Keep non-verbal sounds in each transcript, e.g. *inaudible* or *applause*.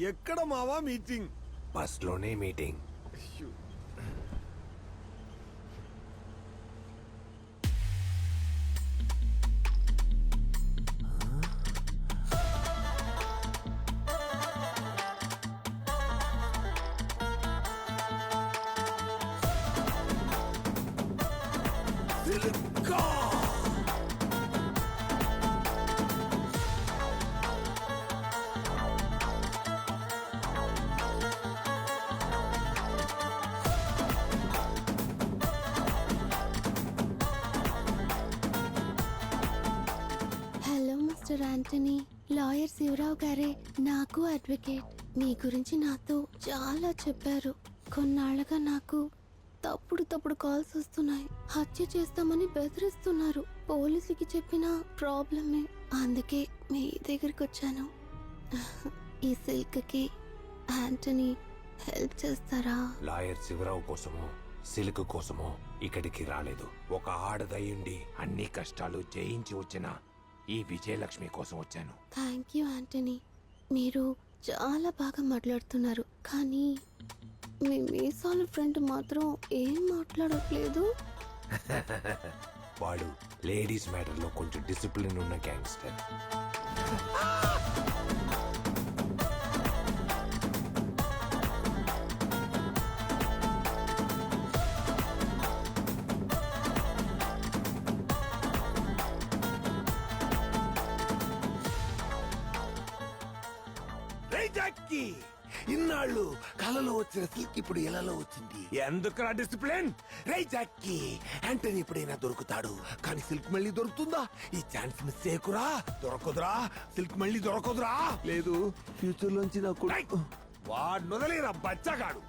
ఎక్కడ మావా meeting? బస్లోనే meeting mister Antony lawyer Sivarao గారే నాకు అడ్వకేట్. మీ గురించి నాతో చాలా చెప్పారు. కొన్నాళ్ళగా నాకు తప్పుడు తప్పుడు కాల్స్ వస్తున్నాయి. హత్య చేస్తామని బెదిరిస్తున్నారు. పోలీసుకి చెప్పిన ప్రాబ్లమే. అందుకే మీ దగ్గరికి వచ్చాను. ఈ సిల్క్కి యాంటనీ హెల్ప్ చేస్తారా? లాయర్ శివరావు కోసమో సిల్క్ కోసమో ఇక్కడికి రాలేదు. ఒక ఆడదయ్యుండి అన్ని కష్టాలు జయించి వచ్చిన ఈ విజయలక్ష్మి కోసం వచ్చాను. థ్యాంక్ యూ యాంటనీ మీరు చాలా బాగా మాట్లాడుతున్నారు కానీ మీ మీసాల ఫ్రెండ్ మాత్రం ఏం మాట్లాడట్లేదు? *laughs* వాడు లేడీస్ మ్యాటర్లో కొంచెం డిసిప్లిన్ ఉన్న గ్యాంగ్స్టర్. *laughs* జాక్కీ ఇన్నాళ్ళు కలలో వచ్చిన సిల్క్ ఇప్పుడు ఇలాలో వచ్చింది. ఎందుకురా డిసిప్లిన్? రే జాక్కీ యాంటనీ ఎప్పుడైనా దొరుకుతాడు కానీ సిల్క్ మళ్ళీ దొరుకుతుందా? ఈ ఛాన్స్ మిస్ చేయకురా. దొరకదురా. సిల్క్ మళ్ళీ దొరకదురా. లేదు. ఫ్యూచర్ లోంచి నాకు. వాడు నొదలేరా బచ్చగాడు?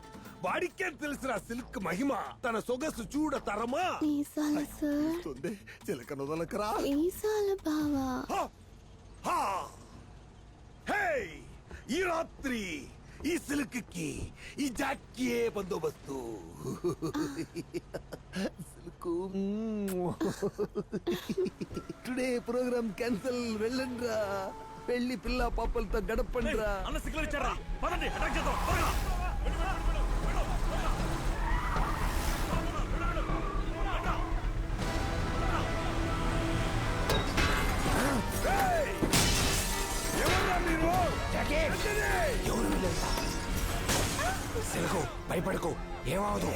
వాడికే తెలిసిన సిల్క్ మహిమ? తన సొగసు చూడ తరమా? మీసాల సార్. తొందే చిలక నొదలకరా. మీసాల బావా! హే! ఈ రాత్రి ఈ సిల్క్కి ఈ జాకీ బందోబస్తు. సిల్క్ టుడే ప్రోగ్రామ్ క్యాన్సిల్ వెళ్ళండ్రా. పెళ్ళి పిల్ల పాపలతో గడపండ్రా. అన్న సిగ్నల్ ఇచ్చారా పదండి అటాక్ చేద్దాం. ఎవరు వీళ్ళంతా? సిల్కు భయపడకు. ఏమవదు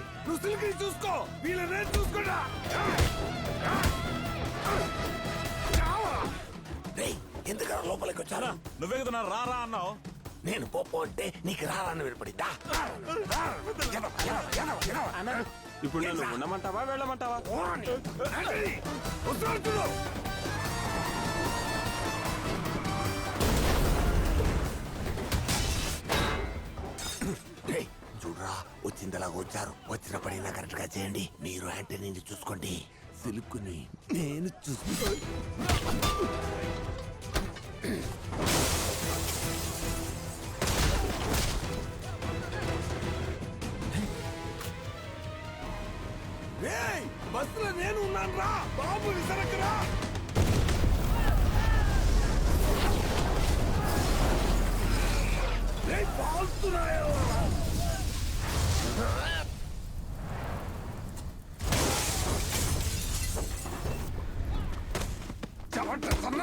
యాంటనీ నువ్వు సిల్క్ని చూసుకో వీళ్ళనే చూసుకోడా ఎందుకు లోపలికి వచ్చారా? నువ్వే కదా రా రా అన్నావు? నేను పోపో అంటే నీకు రారాన్ని వినపడిందా ఇప్పుడు నన్ను ఉండమంటావా వెళ్ళమంటావా? రా వచ్చిందలా వచ్చారు. వచ్చిన పడినా కరెక్ట్గా చేయండి. మీరు యాంటనీని చూసుకోండి. సిలుక్కుని నేను చూసుకుంటాను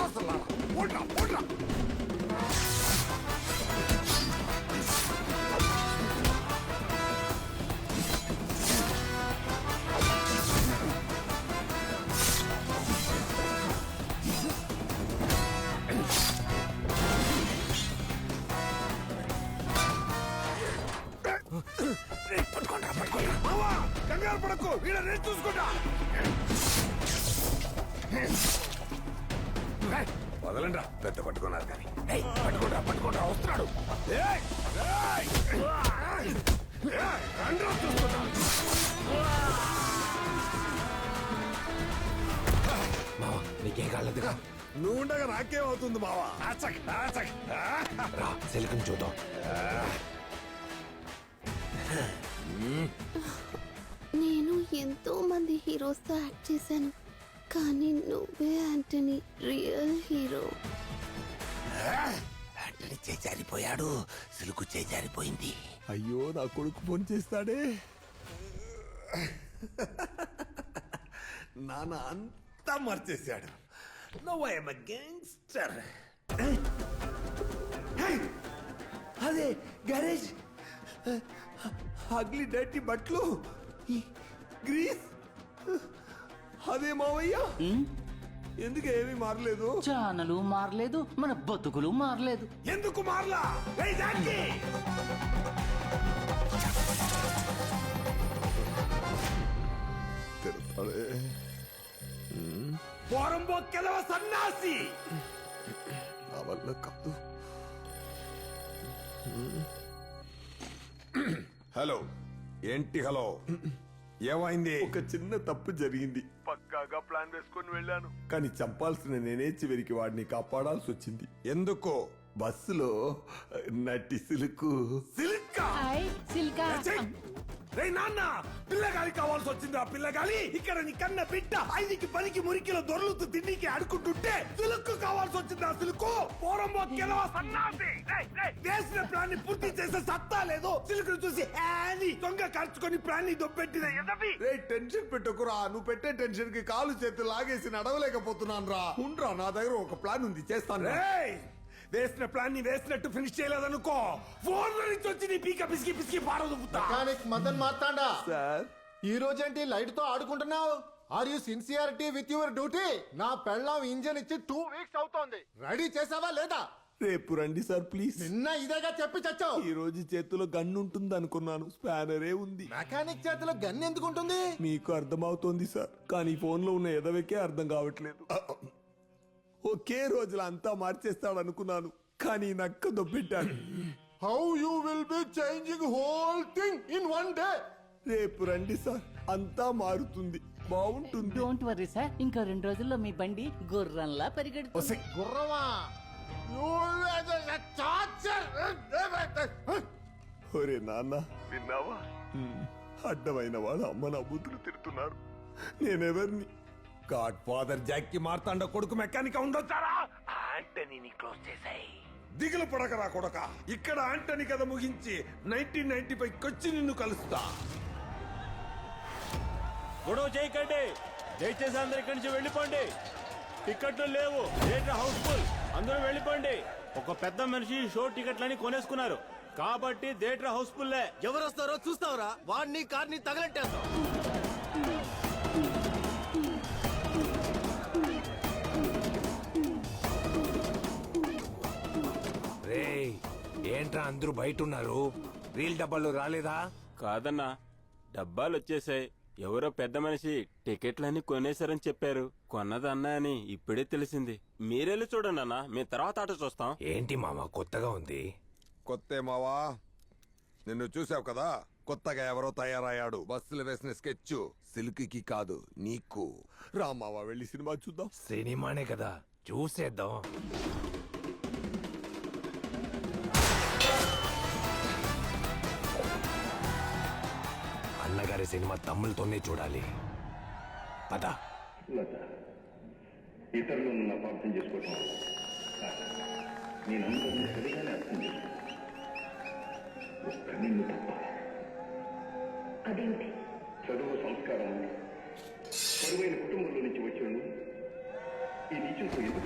చేస్తున్నాను ఓడ్రా ఓడ్రా పట్టుకోండి పట్టుకోండి కంగారు పడకు వీళ్ళ నేను చూసుకుంటా. వదలండి పెద్ద పట్టుకున్నారు కానీ. ఏయ్, పట్టుకోండి పట్టుకోండి వస్తున్నాడు. ఏయ్, ఏయ్, ఏయ్. మావా నీకేం కాలేదుగా నువ్వు ఉండగా నాకేమవుతుంది మావా? ఆచక్, ఆచక్. ఆ, రా సిల్క్ని చూద్దాం. నేను ఎంతో మంది హీరోస్తో యాక్ట్ చేశాను. కానీ నువ్వే యాంటనీ రియల్ హీరో. యాంటనీ చేజారిపోయాడు. సిలుకు చేజారిపోయింది. అయ్యో నా కొడుకు ఫోన్ చేస్తాడే. నాన్న అంతా మర్చేశాడు. నో ఐఎమ్ గ్యాంగ్స్టర్ అదే గ్యారేజ్ అగ్లీ డర్టీ బట్లు. ఈ గ్రీస్. అదే మావయ్య? ఎందుకు ఏమీ మారలేదు? ఛానలు మారలేదు మన బతుకులు మారలేదు. ఎందుకు మారలా? ఏయ్ జాకీ పోరం బొక్కెలవ సన్నాసి! నా వల్ల కాదు. హలో ఏంటి హలో? ఏమైంది? ఒక చిన్న తప్పు జరిగింది. పక్కాగా ప్లాన్ వేసుకొని వెళ్ళాను. కానీ చంపాల్సిన నేనే చివరికి వాడిని కాపాడాల్సి వచ్చింది. ఎందుకో బస్సులో నటి సిలుకు. సిల్కా? రే నాన్న పిల్లగాలి కావాల్సి వచ్చింది ఆ పిల్లగాలి. ఇక్కడ నీ కన్న బిడ్డ ఐదుకి పనికి మురికిలో దొర్లుతూ తిండికి ఆడుకుంటుంటే సిలుక్కు కావాల్సి వచ్చింది ఆ సిలుకు రేయ్, వేసిన ప్లాన్ని పూర్తి చేసే సత్తా లేదు. సిలుకును చూసి హ్యానీ దొంగ ఖర్చుకొని ప్లాన్ని దొబ్బెట్టిన ఎదవి రే టెన్షన్ పెట్టుకురా. నువ్వు పెట్టే టెన్షన్కి కాలు చేతులు లాగేసి నడవలేకపోతున్నాను రా ఉండ్రా నా దగ్గర ఒక ప్లాన్ ఉంది. చేస్తాను వేసిన ప్లాన్ని వేసినట్టు ఫినిష్ చేయలేదనుకో ఫోన్ నుంచి వచ్చి నీ పీక పిసికి పిసికి పారదుపుతా మెకానిక్ మదన్ మార్తాండా సార్ ఈ రోజేంటి లైట్తో ఆడుకుంటున్నావు? Are you sincerity with your duty నా పెళ్ళాం ఇంజన్ ఇచ్చి టూ వీక్స్ అవుతోంది. రెడీ చేసావా లేదా? రేపు రండి సార్ ప్లీజ్ నిన్న ఇదేగా చెప్పి చచ్చావు. ఈ రోజు చేతిలో గన్ను ఉంటుంది అనుకున్నాను. స్పానరే ఉంది. మెకానిక్ చేతిలో గన్ ఎందుకు ఉంటుంది? మీకు అర్థమవుతోంది సార్ కానీ ఫోన్లో ఉన్న ఎదవకే అర్థం కావట్లేదు. ఒకే రోజులో అంతా మార్చేస్తాడు అనుకున్నాను. కానీ నక్క దొబ్బెట్టాడు. How you will be changing whole thing in one day రేపు రండి సార్. అంతా మారుతుంది. బాగుంటుంది. డోంట్ వర్రీ సార్ ఇంకో రెండు రోజుల్లో మీ బండి గుర్రంలా పరిగెడుతుంది. గుర్రమా? You ఒరే నాన్న. విన్నావా? అడ్డమైన వాడు అమ్మ నా బుద్ధులు తిడుతున్నారు. నేనెవరిని గాడ్ ఫాదర్ జాక్కి మార్తాండ కొడుకు మెకానిక్ ఉండొచ్చారా ఆంటనీని క్లోజ్ చేసాయి దిగులు పడకరా కొడక ఇక్కడ ఆంటనీ కథ ముగించి నైన్టీన్ నైన్టీ ఫైవ్ కొచ్చి నిన్ను కలుస్తా గొడవ చేయకండి దయచేసి అందరు ఇక్కడి నుంచి వెళ్ళిపోండి టికెట్లు లేవు థియేటర్ హౌస్ఫుల్ అందరూ వెళ్ళిపోండి ఒక పెద్ద మనిషి షో టికెట్లని కొనేసుకున్నారు కాబట్టి థియేటర్ హౌస్ఫుల్లే ఎవరు వస్తారో చూస్తావురా వాడిని కార్ని తగలెట్టేస్తాం ఏంట్రా అందరూ బయట ఉన్నారు రీల్ డబ్బాలు రాలేదా? కాదన్నా డబ్బాలు వచ్చేసాయి ఎవరో పెద్ద మనిషి టికెట్లన్నీ కొనేశారని చెప్పారు. కొన్నదన్నా అని ఇప్పుడే తెలిసింది. మీరెళ్ళి చూడండి అన్న మేము తర్వాత ఆట చూస్తాం. ఏంటి మామ కొత్తగా ఉంది? కొత్త మావా నిన్ను చూసావు కదా? కొత్తగా ఎవరో తయారయ్యాడు. బస్సులు వేసిన స్కెచ్ సిల్క్కి కాదు నీకు. రామావా వెళ్ళి సినిమా చూద్దాం. సినిమానే కదా చూసేద్దాం. అన్నగారి సినిమా తమ్ములతోనే చూడాలి. పద. ఇతరులను నా అర్థం చేసుకోవటం. నేనందరినీ సరిగానే అర్థం చేసుకుంటాను ఒక్క నిన్ను తప్ప అదేంటి? చదువు సంస్కారం ఉంది బరువైన కుటుంబంలో నుంచి వచ్చాను. ఈ నీచులతో ఎందుకు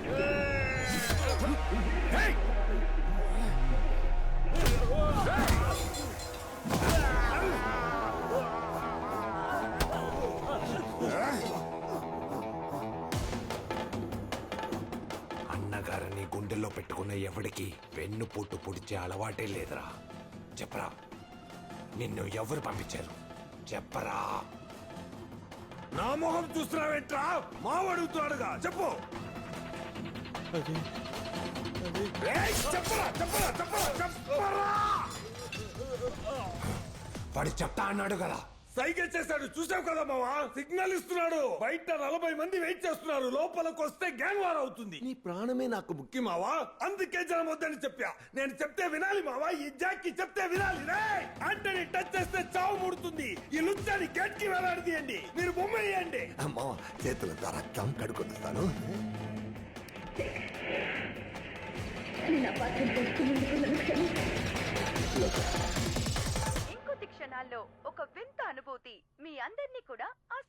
పెట్టుకున్న ఎవడికి వెన్ను పొట్టు పొడిచే అలవాటే లేదురా. చెప్పరా. నిన్ను ఎవరు పంపించారు? చెప్పరా. నా మొహం చూస్తున్నావేంట్రా? మావ అడుగుతున్నాడుగా. చెప్పు. చెప్పరా చెప్పరా చెప్పరా చెప్పరా. వాడు చెప్తా అన్నాడు కదా. సైకిల్ చేశాడు. చూసావు కదా మావా? సిగ్నల్ ఇస్తున్నాడు. బయట నలభై మంది వెయిట్ చేస్తున్నారు. లోపలికి వస్తే గ్యాంగ్ వార్ అవుతుంది. నీ ప్రాణమే నాకు ముఖ్య మావా. అందుకే జనం వద్దని చెప్పా. నేను చెప్తే వినాలి మావా. ఈ జాక్కి చెప్తే వినాలి. రే ఆంటనీ టచ్ చేస్తే చావు ముడుతుంది. ఈ లుచ్చాని గేట్కి వేలాడదీయండి మీరు బొమ్మ వేయండి. అమ్మా చేతులతో రక్తం కడుకొనిస్తాను ఇంకొద్ది క్షణాల్లో ఒక వింత అనుభూతి మీ అందరినీ కూడా ఆశ్చర్య